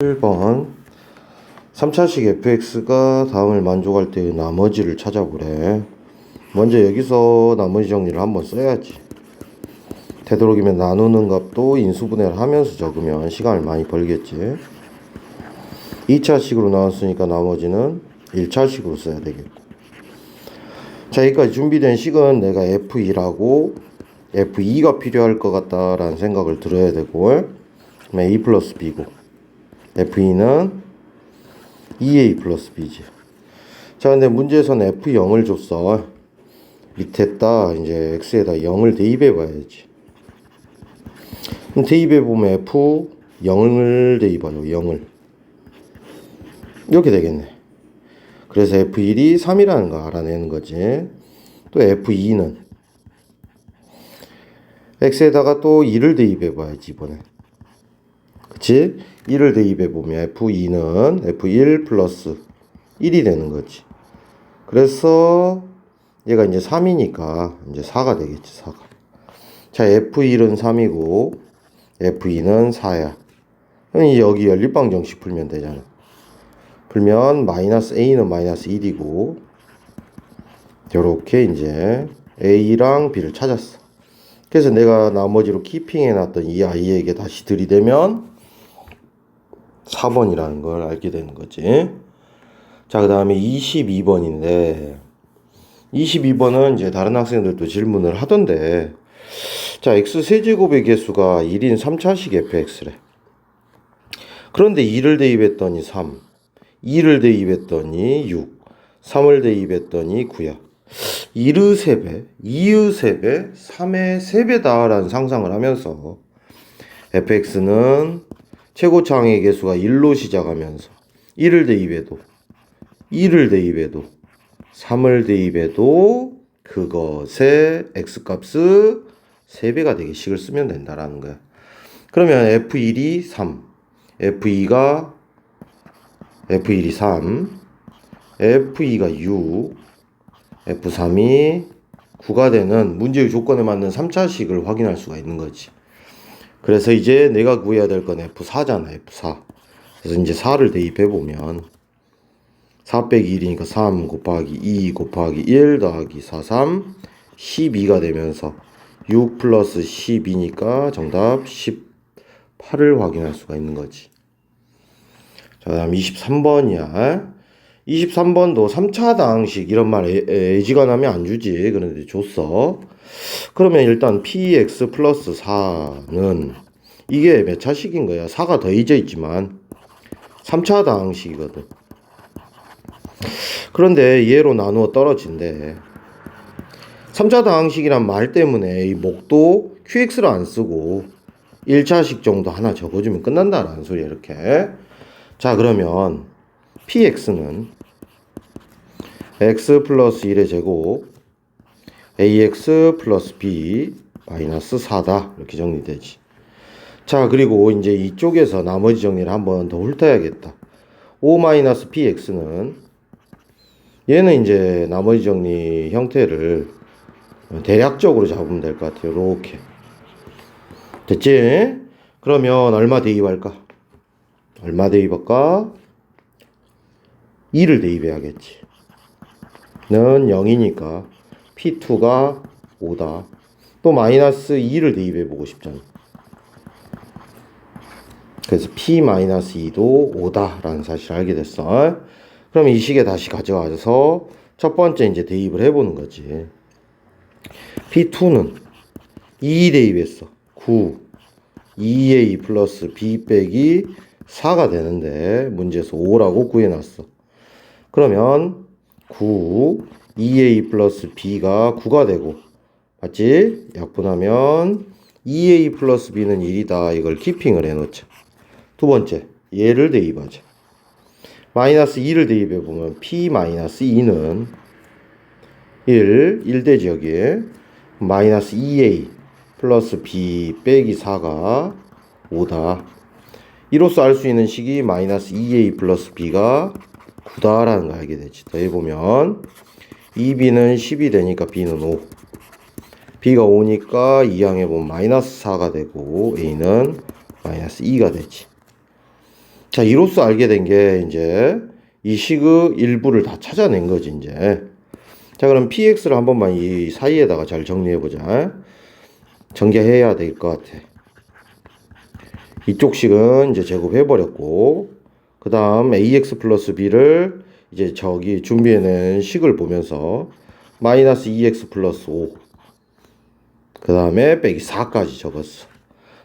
1번. 3차식 fx가 다음을 만족할 때의 나머지를 찾아보래. 먼저 여기서 나머지 정리를 한번 써야지. 되도록이면 나누는 값도 인수분해를 하면서 적으면 시간을 많이 벌겠지. 2차식으로 나왔으니까 나머지는 1차식으로 써야 되겠고. 자 여기까지 준비된 식은 내가 f2라고 f2가 필요할 것 같다라는 생각을 들어야 되고 a 플러스 b고 F2는 2A 플러스 B지. 자, 근데 문제에서는 F0을 줬어. 밑에다 이제 X에다 0을 대입해 봐야지. 그럼 대입해 보면 F 0을 대입하죠. 0을. 이렇게 되겠네. 그래서 F1이 3이라는 거 알아내는 거지. 또 F2는 X에다가 또 2를 대입해 봐야지, 이번에. 그치? 1을 대입해 보면 F2는 F1 플러스 1이 되는 거지. 그래서 얘가 이제 3이니까 이제 4가 되겠지, 4가. 자, F1은 3이고 F2는 4야. 그럼 여기 연립방 정식 풀면 되잖아. 풀면 마이너스 A는 마이너스 1이고 요렇게 이제 A랑 B를 찾았어. 그래서 내가 나머지로 키핑해 놨던 이 아이에게 다시 들이대면 4번이라는 걸 알게 되는 거지. 자, 그 다음에 22번인데, 22번은 이제 다른 학생들도 질문을 하던데, 자, x 세제곱의 개수가 1인 3차식 fx래. 그런데 2를 대입했더니 3, 2를 대입했더니 6, 3을 대입했더니 9야. 1의 3배, 2의 3배, 3의 3배다라는 상상을 하면서 fx는 최고차항의 개수가 1로 시작하면서 1을 대입해도 2를 대입해도 3을 대입해도 그것의 x값을 3배가 되게 식을 쓰면 된다라는 거야. 그러면 f1이 3, f2가 f1이 3, f2가 6, f3이 9가 되는 문제의 조건에 맞는 3차식을 확인할 수가 있는 거지. 그래서 이제 내가 구해야 될 건 F4잖아, F4. 그래서 이제 4를 대입해 보면 4 빼기 1이니까 3 곱하기 2 곱하기 1 더하기 4, 3, 12가 되면서 6 플러스 12니까 정답 18을 확인할 수가 있는 거지. 자, 다음 23번이야. 23번도 3차 당식 이런 말 애- 애지간하면 안 주지. 그런데 줬어. 그러면 일단 px 플러스 4는 이게 몇 차식인 거야? 4가 더해져 있지만 3차 당식이거든. 그런데 얘로 나누어 떨어진대. 3차 당식이란 말 때문에 이 목도 qx를 안 쓰고 1차식 정도 하나 적어주면 끝난다라는 소리야 이렇게. 자 그러면 px는 x 플러스 1의 제곱 ax 플러스 b 마이너스 4다 이렇게 정리되지 자 그리고 이제 이쪽에서 나머지 정리를 한번 더 훑어야겠다 5 마이너스 px는 얘는 이제 나머지 정리 형태를 대략적으로 잡으면 될 것 같아요 이렇게 됐지? 그러면 얼마 대입할까? 얼마 대입할까? 2를 대입해야겠지 는 0이니까 P2가 5다. 또 마이너스 2를 대입해 보고 싶잖아. 그래서 P-2도 5다라는 사실을 알게 됐어. 그럼 이 식에 다시 가져와서 첫 번째 이제 대입을 해보는 거지. P2는 2 대입했어. 9. 2A 플러스 B 빼기 4가 되는데 문제에서 5라고 구해놨어. 그러면 9 2a 플러스 b가 9가 되고 맞지? 약분하면 2a 플러스 b는 1이다. 이걸 키핑을 해놓자. 두 번째 얘를 대입하자. 마이너스 2를 대입해 보면 p 마이너스 2는 1 1대지 여기에 마이너스 2a 플러스 b 빼기 4가 5다. 이로써 알 수 있는 식이 마이너스 2a 플러스 b가 9다라는 걸 알게 되지. 더해 보면 2b는 10이 되니까 b는 5. b가 5니까 2항에 보면 마이너스 4가 되고 a는 마이너스 2가 되지. 자, 이로써 알게 된 게 이제 이 식의 일부를 다 찾아낸 거지, 이제. 자, 그럼 px를 한 번만 이 사이에다가 잘 정리해 보자. 전개해야 될 것 같아. 이쪽 식은 이제 제곱해 버렸고, 그 다음 ax 플러스 b를 이제 저기 준비해낸 식을 보면서 마이너스 2x 플러스 5. 그 다음에 빼기 4까지 적었어.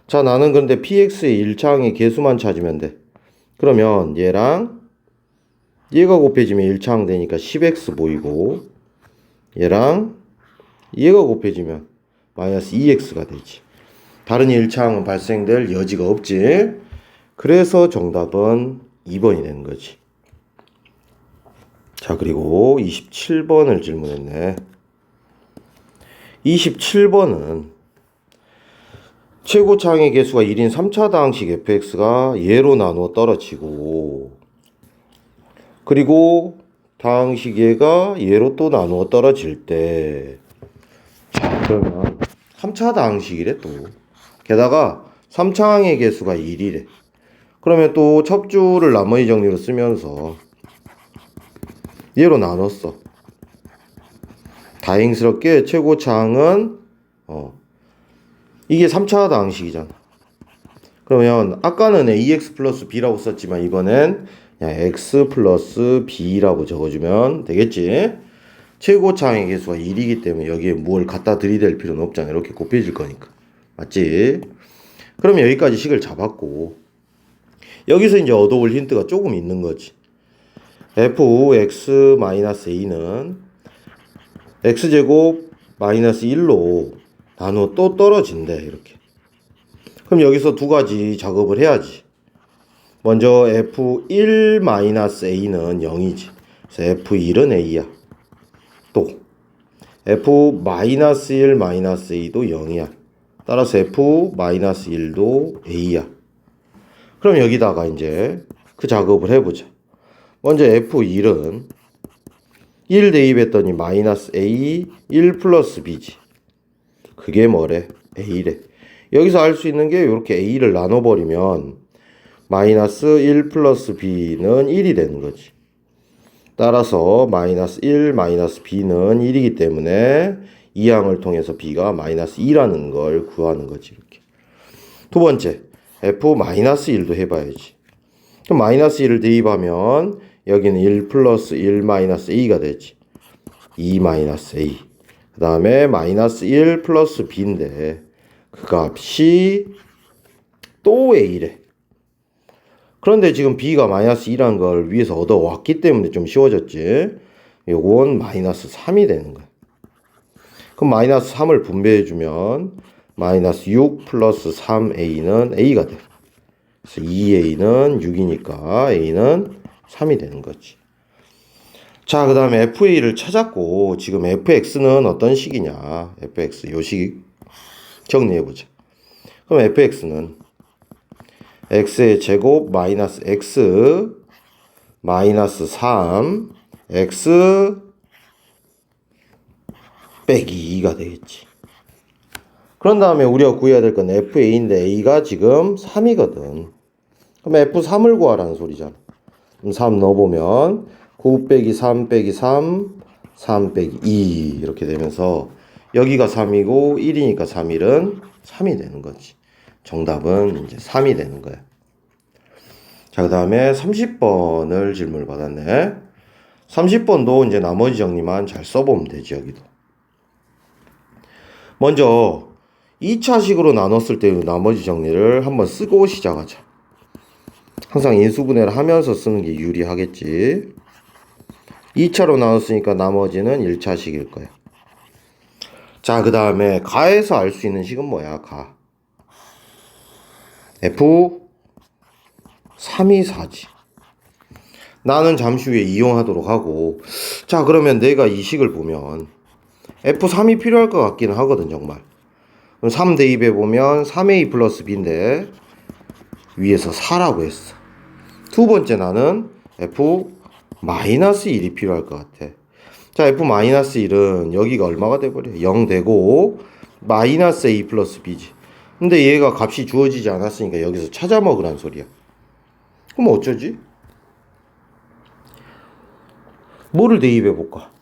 자, 나는 근데 px의 1차항의 개수만 찾으면 돼. 그러면 얘랑 얘가 곱해지면 1차항 되니까 10x 보이고 얘랑 얘가 곱해지면 마이너스 2x가 되지. 다른 1차항은 발생될 여지가 없지. 그래서 정답은 2번이 되는 거지. 자, 그리고 27번을 질문했네. 27번은 최고차항의 개수가 1인 3차 다항식 fx가 예로 나누어 떨어지고 그리고 다항식 얘가 예로 또 나누어 떨어질 때 자, 그러면 3차 다항식이래 또. 게다가 3차항의 개수가 1이래. 그러면 또 첩주를 나머지 정리로 쓰면서 얘로 나눴어. 다행스럽게 최고차항은 어 이게 3차 다항식이잖아. 그러면 아까는 ax 플러스 b라고 썼지만 이번엔 x 플러스 b라고 적어주면 되겠지. 최고차항의 개수가 1이기 때문에 여기에 뭘 갖다 들이댈 필요는 없잖아. 이렇게 곱해질 거니까. 맞지? 그러면 여기까지 식을 잡았고 여기서 이제 얻어올 힌트가 조금 있는 거지. fx-a는 x제곱 마이너스 1로 나누어 또 떨어진대 이렇게. 그럼 여기서 두 가지 작업을 해야지. 먼저 f1-a는 0이지. 그래서 f1은 a야. 또 f-1-a도 0이야. 따라서 f-1도 a야 그럼 여기다가 이제 그 작업을 해보자 먼저 f1은 1 대입했더니 마이너스 a 1 플러스 b지. 그게 뭐래? a래. 여기서 알 수 있는 게 이렇게 a를 나눠버리면 마이너스 1 플러스 b는 1이 되는 거지. 따라서 마이너스 1 마이너스 b는 1이기 때문에 이 항을 통해서 b가 마이너스 2라는 걸 구하는 거지. 이렇게. 두 번째, f 마이너스 1도 해봐야지. 그럼 마이너스 1을 대입하면 여기는 1 플러스 1 마이너스 a가 되지. 2 마이너스 a. 그 다음에 마이너스 1 플러스 b인데 그 값이 또 a래. 그런데 지금 b가 마이너스 2라는 걸 위에서 얻어왔기 때문에 좀 쉬워졌지. 요건 마이너스 3이 되는 거야. 그럼 마이너스 3을 분배해주면 마이너스 6 플러스 3a는 a가 돼. 그래서 2a는 6이니까 a는 3이 되는 거지. 자, 그 다음에 FA를 찾았고, 지금 FX는 어떤 식이냐. FX, 요 식 정리해보자. 그럼 FX는 X의 제곱 마이너스 X 마이너스 3 X 빼기 2가 되겠지. 그런 다음에 우리가 구해야 될 건 FA인데 A가 지금 3이거든. 그럼 F3을 구하라는 소리잖아. 그럼 3 넣어보면 9 빼기 3 빼기 3, 3 빼기 2 이렇게 되면서 여기가 3이고 1이니까 3일은 3이 되는 거지. 정답은 이제 3이 되는 거야. 자, 그 다음에 30번을 질문을 받았네. 30번도 이제 나머지 정리만 잘 써보면 되지, 여기도. 먼저 2차식으로 나눴을 때 나머지 정리를 한번 쓰고 시작하자. 항상 인수분해를 하면서 쓰는 게 유리하겠지. 2차로 나눴으니까 나머지는 1차식일 거야. 자, 그 다음에 가에서 알 수 있는 식은 뭐야, 가. F 3, 2, 4지. 나는 잠시 후에 이용하도록 하고. 자, 그러면 내가 이 식을 보면 F3이 필요할 것 같기는 하거든, 정말. 그럼 3 대입해 보면 3A 플러스 B인데 위에서 4라고 했어. 두 번째 나는 F 마이너스 1이 필요할 것 같아. 자, F 마이너스 1은 여기가 얼마가 돼버려? 0 되고 마이너스 A 플러스 B지. 근데 얘가 값이 주어지지 않았으니까 여기서 찾아 먹으란 소리야. 그럼 어쩌지? 뭐를 대입해 볼까?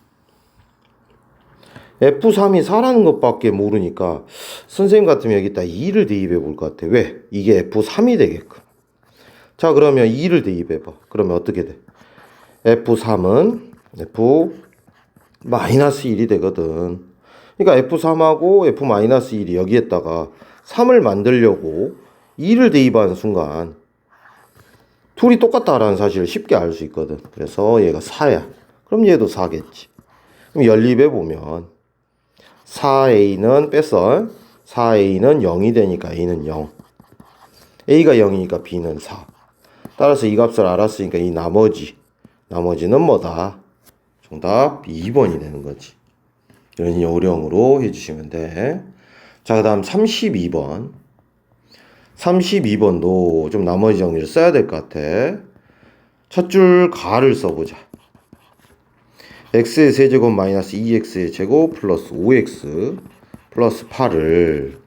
F3이 4라는 것밖에 모르니까 선생님 같으면 여기다 2를 대입해 볼 것 같아. 왜? 이게 F3이 되게끔. 자, 그러면 2를 대입해 봐. 그러면 어떻게 돼? F3은 F 마이너스 1이 되거든. 그러니까 F3하고 F-1이 여기에다가 3을 만들려고 2를 대입하는 순간 둘이 똑같다라는 사실을 쉽게 알 수 있거든. 그래서 얘가 4야. 그럼 얘도 4겠지. 그럼 연립해 보면 4a는 뺐어. 4a는 0이 되니까 a는 0. a가 0이니까 b는 4. 따라서 이 값을 알았으니까 이 나머지 나머지는 뭐다? 정답 2번이 되는 거지. 이런 요령으로 해주시면 돼. 자, 그 다음 32번. 32번도 좀 나머지 정리를 써야 될 것 같아. 첫 줄 가를 써보자. x의 세제곱 마이너스 2x의 제곱 플러스 5x 플러스 8을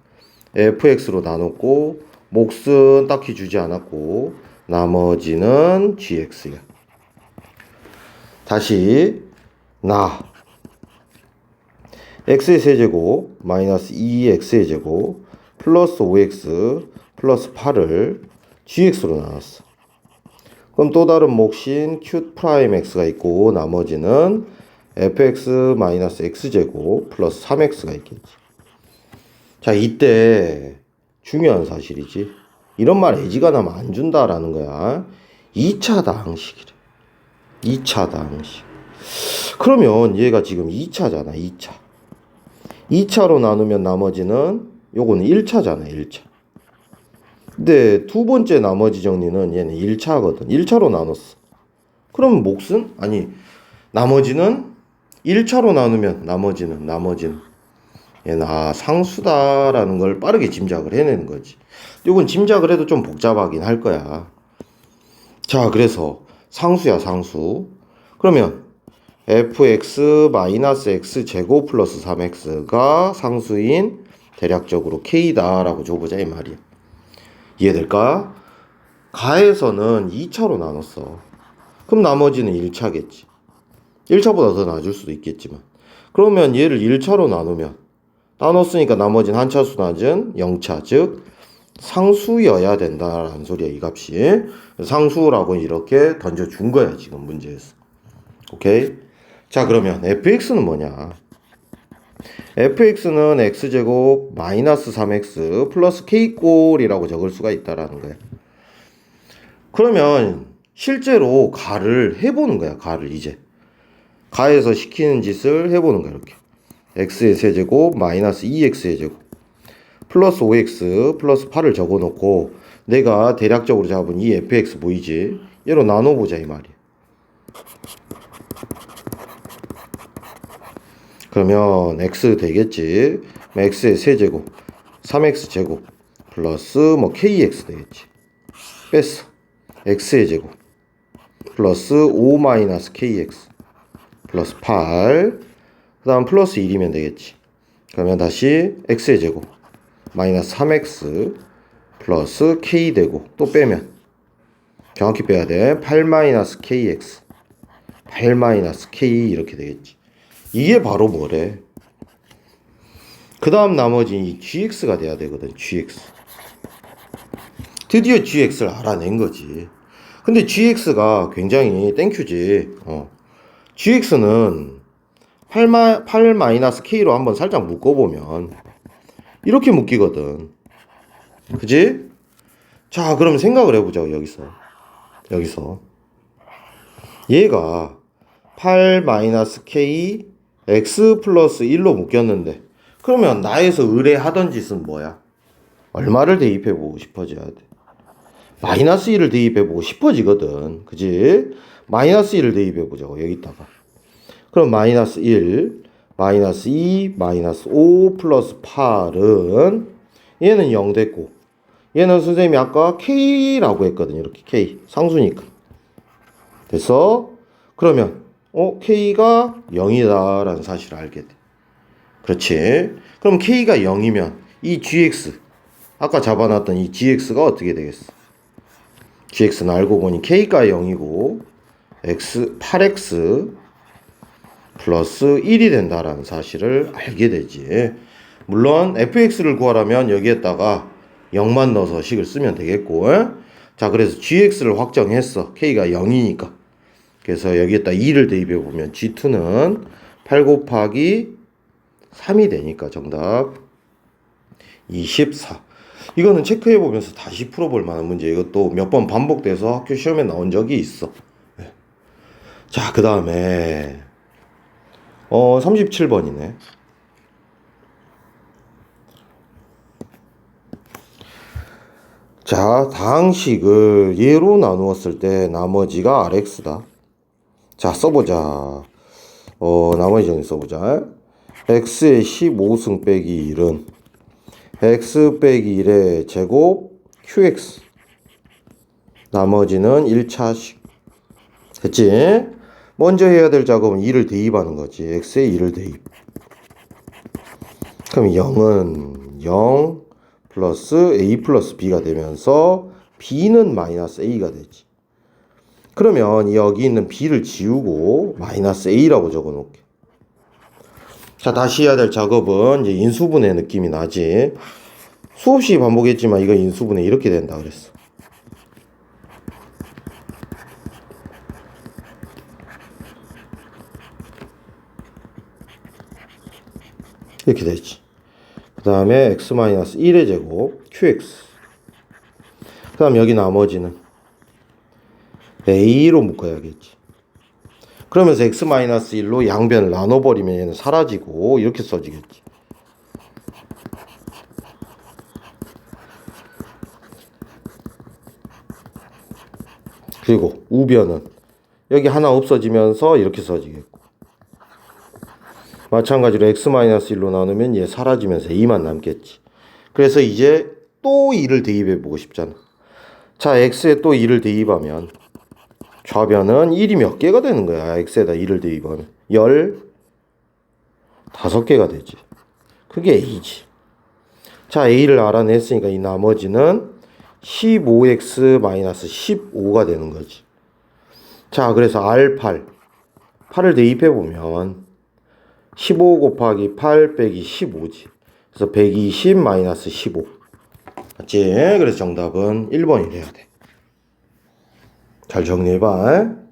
fx로 나눴고 몫은 딱히 주지 않았고 나머지는 gx야. 다시 나 x의 세제곱 마이너스 2x의 제곱 플러스 5x 플러스 8을 gx로 나눴어. 그럼 또 다른 몫인 q 프라임 x가 있고 나머지는 fx 마이너스 x제곱 플러스 3x가 있겠지. 자, 이때 중요한 사실이지. 이런 말 애지가 나면 안 준다라는 거야. 2차 다항식이래. 2차 다항식. 그러면 얘가 지금 2차잖아, 2차. 2차로 나누면 나머지는 요거는 1차잖아, 1차. 근데 두 번째 나머지 정리는 얘는 1차거든. 1차로 나눴어. 그럼 몫은? 아니, 나머지는 1차로 나누면 나머지는, 나머지는. 아, 상수다라는 걸 빠르게 짐작을 해내는 거지. 이건 짐작을 해도 좀 복잡하긴 할 거야. 자, 그래서 상수야, 상수. 그러면 fx 마이너스 x 제곱 플러스 3x가 상수인 대략적으로 k다라고 줘보자 이 말이야. 이해될까? 가에서는 2차로 나눴어. 그럼 나머지는 1차겠지. 1차보다 더 낮을 수도 있겠지만. 그러면 얘를 1차로 나누면 나눴으니까 나머지는 한 차수 낮은 0차, 즉 상수여야 된다라는 소리야, 이 값이. 상수라고 이렇게 던져준 거야, 지금 문제에서. 오케이? 자, 그러면 fx는 뭐냐? fx는 x제곱 마이너스 3x 플러스 k꼴이라고 적을 수가 있다라는 거야. 그러면 실제로 가를 해보는 거야, 가를 이제. 가에서 시키는 짓을 해보는 거야, 이렇게. X의 세제곱 마이너스 2x의 제곱 플러스 5x 플러스 8을 적어놓고 내가 대략적으로 잡은 이 fx 보이지? 얘로 나눠보자 이 말이야. 그러면 x 되겠지. x의 세제곱 3x 제곱 플러스 뭐 kx 되겠지. 뺐어. x의 제곱 플러스 5 마이너스 kx 플러스 8 그 다음 플러스 1이면 되겠지. 그러면 다시 x의 제곱 마이너스 3x 플러스 k 되고 또 빼면 정확히 빼야 돼. 8 마이너스 kx 8 마이너스 k 이렇게 되겠지. 이게 바로 뭐래? 그 다음 나머지 이 gx가 돼야 되거든. gx. 드디어 gx를 알아낸 거지. 근데 gx가 굉장히 땡큐지. 어. gx는 8, 마, 8 마이너스 k로 한번 살짝 묶어보면 이렇게 묶이거든. 그지? 자, 그럼 생각을 해보자고, 여기서. 여기서. 얘가 8 마이너스 k x 플러스 1로 묶였는데, 그러면 나에서 의뢰하던 짓은 뭐야? 얼마를 대입해보고 싶어져야 돼? 마이너스 1을 대입해보고 싶어지거든. 그지? 마이너스 1을 대입해보자고, 여기다가. 그럼 마이너스 1, 마이너스 2, 마이너스 5 플러스 8은 얘는 0 됐고 얘는 선생님이 아까 K라고 했거든요. 이렇게 K. 상수니까. 됐어? 그러면 어 K가 0이다라는 사실을 알게 돼. 그렇지. 그럼 K가 0이면 이 GX 아까 잡아놨던 이 GX가 어떻게 되겠어? gx는 알고 보니 k가 0이고 x 8x 플러스 1이 된다라는 사실을 알게 되지. 물론 fx를 구하려면 여기에다가 0만 넣어서 식을 쓰면 되겠고. 자, 그래서 gx를 확정했어. k가 0이니까. 그래서 여기에다 2를 대입해 보면 g2는 8 곱하기 3이 되니까 정답 24. 이거는 체크해 보면서 다시 풀어볼 만한 문제. 이것도 몇 번 반복돼서 학교 시험에 나온 적이 있어. 네. 자, 그 다음에 어 37번이네. 자, 다항식을 예로 나누었을 때 나머지가 RX다. 자, 써보자. 어, 나머지 정리 써보자. X의 15승 빼기 1은 X 빼기 1의 제곱 QX. 나머지는 1차식. 됐지? 먼저 해야 될 작업은 2를 대입하는 거지. X에 2를 대입. 그럼 0은 0 플러스 A 플러스 B가 되면서 B는 마이너스 A가 되지. 그러면 여기 있는 B를 지우고 마이너스 A라고 적어 놓을게. 자, 다시 해야 될 작업은 이제 인수분해 느낌이 나지. 수없이 반복했지만 이거 인수분해 이렇게 된다 그랬어. 이렇게 되지. 그 다음에 x-1의 제곱 qx. 그 다음 여기 나머지는 a로 묶어야겠지. 그러면서 x-1로 양변을 나눠버리면 얘는 사라지고 이렇게 써지겠지. 그리고 우변은 여기 하나 없어지면서 이렇게 써지겠고. 마찬가지로 x-1로 나누면 얘 사라지면서 2만 남겠지. 그래서 이제 또 2를 대입해 보고 싶잖아. 자, x에 또 2를 대입하면 좌변은 1이 몇 개가 되는 거야. x에다 2를 대입하면 10 5개가 되지. 그게 a지. 자, a를 알아냈으니까 이 나머지는 15x-15가 되는 거지. 자, 그래서 R8 8을 대입해 보면 15 곱하기 8 빼기 15지. 그래서 120 마이너스 15. 맞지? 그래서 정답은 1번이 돼야 돼. 잘 정리해봐.